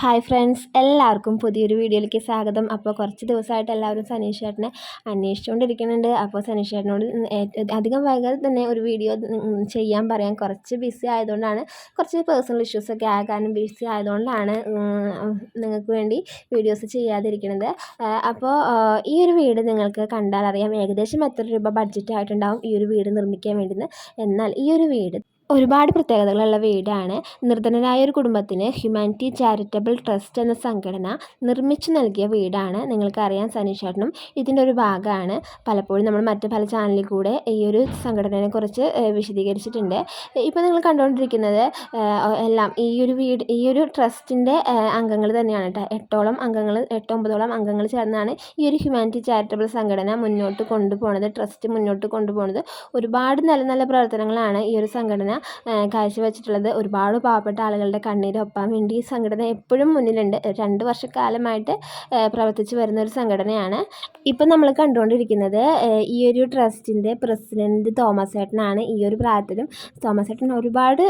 Hi friends എല്ലാവർക്കും പുതിയൊരു വീഡിയോയിലേക്ക് സ്വാഗതം. അപ്പോൾ കുറച്ച് ദിവസമായിട്ട് എല്ലാവരും സനീഷ് ചേട്ടനെ അന്വേഷിച്ചുകൊണ്ടിരിക്കുന്നുണ്ട് അപ്പോൾ സനീഷ് ചേട്ടനോട് അധികം വൈകാതെ തന്നെ ഒരു വീഡിയോ ചെയ്യാൻ പറയാൻ കുറച്ച് ബിസി ആയതുകൊണ്ടാണ് കുറച്ച് പേഴ്സണൽ ഇഷ്യൂസൊക്കെ ആകാനും ബിസി ആയതുകൊണ്ടാണ് നിങ്ങൾക്ക് വേണ്ടി വീഡിയോസ് ചെയ്യാതിരിക്കുന്നത്. അപ്പോൾ ഈ ഒരു വീട് നിങ്ങൾക്ക് കണ്ടാൽ അറിയാം ഏകദേശം എത്ര രൂപ ബഡ്ജറ്റ് ആയിട്ടുണ്ടാവും ഈ ഒരു വീട് നിർമ്മിക്കാൻ വേണ്ടിയെന്ന് എന്നാൽ ഈ ഒരു വീട് ഒരുപാട് പ്രത്യേകതകളുള്ള വീടാണ്. നിർധനരായ ഒരു കുടുംബത്തിന് ഹ്യൂമാനിറ്റി ചാരിറ്റബിൾ ട്രസ്റ്റ് എന്ന സംഘടന നിർമ്മിച്ചു നൽകിയ വീടാണ്. നിങ്ങൾക്കറിയാം സനീഷേട്ടനും ഇതിന്റെ ഒരു ഭാഗമാണ്. പലപ്പോഴും നമ്മൾ മറ്റ് പല ചാനലിൽ കൂടെ ഈ ഒരു സംഘടനയെക്കുറിച്ച് വിശദീകരിച്ചിട്ടുണ്ട്. ഇപ്പോൾ നിങ്ങൾ കണ്ടുകൊണ്ടിരിക്കുന്നത് എല്ലാം ഈ ഒരു വീട് ഈ ഒരു ട്രസ്റ്റിന്റെ അംഗങ്ങൾ തന്നെയാണ് കേട്ടോ എട്ടോളം അംഗങ്ങൾ എട്ടൊമ്പതോളം അംഗങ്ങൾ ചേർന്നാണ് ഈ ഒരു ഹ്യൂമാനിറ്റി ചാരിറ്റബിൾ സംഘടന മുന്നോട്ട് കൊണ്ടുപോകുന്നത് ട്രസ്റ്റ് മുന്നോട്ട് കൊണ്ടുപോകുന്നത് ഒരുപാട് നല്ല നല്ല പ്രവർത്തനങ്ങളാണ് ഈ ഒരു സംഘടന കാഴ്ചവെച്ചിട്ടുള്ളത് ഒരുപാട് പാവപ്പെട്ട ആളുകളുടെ കണ്ണീരൊപ്പാൻ വേണ്ടി ഈ സംഘടന എപ്പോഴും മുന്നിലുണ്ട്. രണ്ട് വർഷക്കാലമായിട്ട് പ്രവർത്തിച്ചു വരുന്ന ഒരു സംഘടനയാണ്. ഇപ്പം നമ്മൾ കണ്ടുകൊണ്ടിരിക്കുന്നത് ഈ ഒരു ട്രസ്റ്റിന്റെ പ്രസിഡന്റ് തോമസ് ഏട്ടനാണ് ഈ ഒരു പ്രായത്തിലും. തോമസ് ഏട്ടൻ ഒരുപാട്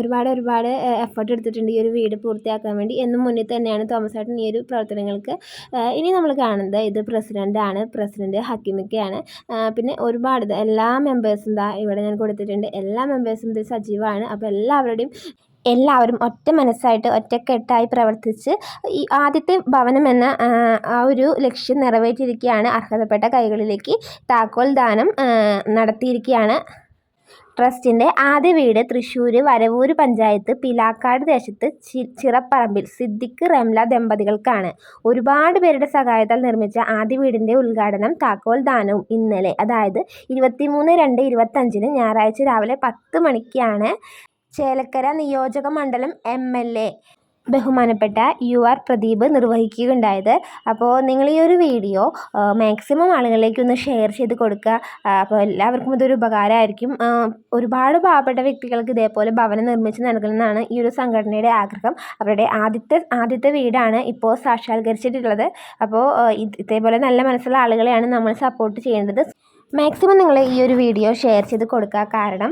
ഒരുപാട് ഒരുപാട് എഫേർട്ട് എടുത്തിട്ടുണ്ട് ഈ ഒരു വീട് പൂർത്തിയാക്കാൻ വേണ്ടി. എന്നും മുന്നിൽ തന്നെയാണ് തോമസ് ഏട്ടൻ ഈ ഒരു പ്രവർത്തനങ്ങൾക്ക് ഇനി നമ്മൾ കാണുന്നത് ഇത് പ്രസിഡന്റാണ് പ്രസിഡന്റ് ഹക്കിമിക്കയാണ്. പിന്നെ ഒരുപാട് എല്ലാ മെമ്പേഴ്സും ദാ ഇവിടെ ഞാൻ കൊടുത്തിട്ടുണ്ട്. എല്ലാ മെമ്പേഴ്സും ഇതിൽ സജീവമാണ്. അപ്പോൾ എല്ലാവരുടെയും എല്ലാവരും ഒറ്റ മനസ്സായിട്ട് ഒറ്റക്കെട്ടായി പ്രവർത്തിച്ച് ഈ ആദ്യത്തെ ഭവനം എന്ന ആ ഒരു ലക്ഷ്യം നിറവേറ്റിയിരിക്കുകയാണ്. അർഹതപ്പെട്ട കൈകളിലേക്ക് താക്കോൽ ദാനം നടത്തിയിരിക്കുകയാണ്. ട്രസ്റ്റിന്റെ ആദ്യ വീട് തൃശ്ശൂർ വരവൂര് പഞ്ചായത്ത് പിലാക്കാട് ദേശത്ത് ചിറപ്പറമ്പിൽ സിദ്ദിഖ് റംല ദമ്പതികൾക്കാണ്. ഒരുപാട് പേരുടെ സഹായത്താൽ നിർമ്മിച്ച ആദ്യ വീടിന്റെ ഉദ്ഘാടനം താക്കോൽ ദാനവും ഇന്നലെ അതായത് ഇരുപത്തിമൂന്ന് രണ്ട് ഇരുപത്തഞ്ചിന് ഞായറാഴ്ച രാവിലെ പത്ത് മണിക്കാണ് ചേലക്കര നിയോജക മണ്ഡലം എം എൽ എ ബഹുമാനപ്പെട്ട യു ആർ പ്രദീപ് നിർവഹിക്കുകയുണ്ടായത്. അപ്പോൾ നിങ്ങൾ ഈ ഒരു വീഡിയോ മാക്സിമം ആളുകളിലേക്ക് ഒന്ന് ഷെയർ ചെയ്ത് കൊടുക്കുക. അപ്പോൾ എല്ലാവർക്കും ഇതൊരു ഉപകാരമായിരിക്കും. ഒരുപാട് പാവപ്പെട്ട വ്യക്തികൾക്ക് ഇതേപോലെ ഭവനം നിർമ്മിച്ച് നൽകണമെന്നാണ് ഈ ഒരു സംഘടനയുടെ ആഗ്രഹം. അവരുടെ ആദ്യത്തെ ആദ്യത്തെ വീടാണ് ഇപ്പോൾ സാക്ഷാത്കരിച്ചിട്ടുള്ളത്. അപ്പോൾ ഇതേപോലെ നല്ല മനസ്സുള്ള ആളുകളെയാണ് നമ്മൾ സപ്പോർട്ട് ചെയ്യേണ്ടത്. മാക്സിമം നിങ്ങൾ ഈ ഒരു വീഡിയോ ഷെയർ ചെയ്ത് കൊടുക്കുക കാരണം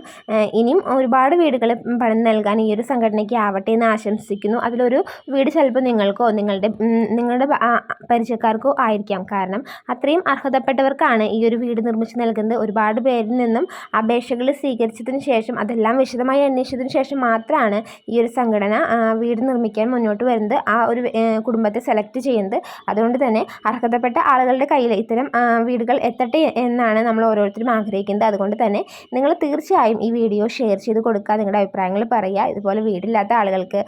ഇനിയും ഒരുപാട് വീടുകൾ പണം നൽകാൻ ഈ ഒരു സംഘടനയ്ക്ക് ആവട്ടെ എന്ന് ആശംസിക്കുന്നു. അതിലൊരു വീട് ചിലപ്പോൾ നിങ്ങൾക്കോ നിങ്ങളുടെ നിങ്ങളുടെ പരിചയക്കാർക്കോ ആയിരിക്കാം. കാരണം അത്രയും അർഹതപ്പെട്ടവർക്കാണ് ഈ ഒരു വീട് നിർമ്മിച്ച് നൽകുന്നത്. ഒരുപാട് പേരിൽ നിന്നും അപേക്ഷകൾ സ്വീകരിച്ചതിന് ശേഷം അതെല്ലാം വിശദമായി അന്വേഷിച്ചതിന് ശേഷം മാത്രമാണ് ഈ ഒരു സംഘടന വീട് നിർമ്മിക്കാൻ മുന്നോട്ട് വരുന്നത്. ആ ഒരു കുടുംബത്തെ സെലക്ട് ചെയ്യുന്നത്. അതുകൊണ്ട് തന്നെ അർഹതപ്പെട്ട ആളുകളുടെ കയ്യിൽ ഇത്തരം വീടുകൾ എത്തട്ടെ എന്നാണ് നമ്മൾ ഓരോരുത്തരും ആഗ്രഹിക്കുന്നത്. അതുകൊണ്ട് തന്നെ നിങ്ങൾ തീർച്ചയായും ഈ വീഡിയോ ഷെയർ ചെയ്ത് കൊടുക്കുക. നിങ്ങളുടെ അഭിപ്രായങ്ങൾ പറയുക. ഇതുപോലെ വീടില്ലാത്ത ആളുകൾക്ക്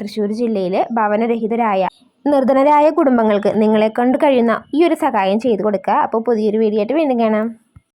തൃശ്ശൂർ ജില്ലയിൽ ഭവനരഹിതരായ നിർധനരായ കുടുംബങ്ങൾക്ക് നിങ്ങളെ കൊണ്ട് കഴിയുന്ന ഈ ഒരു സഹായം ചെയ്തു കൊടുക്കുക. അപ്പോൾ പുതിയൊരു വീഡിയോ ആയിട്ട് വീണ്ടും കാണാം.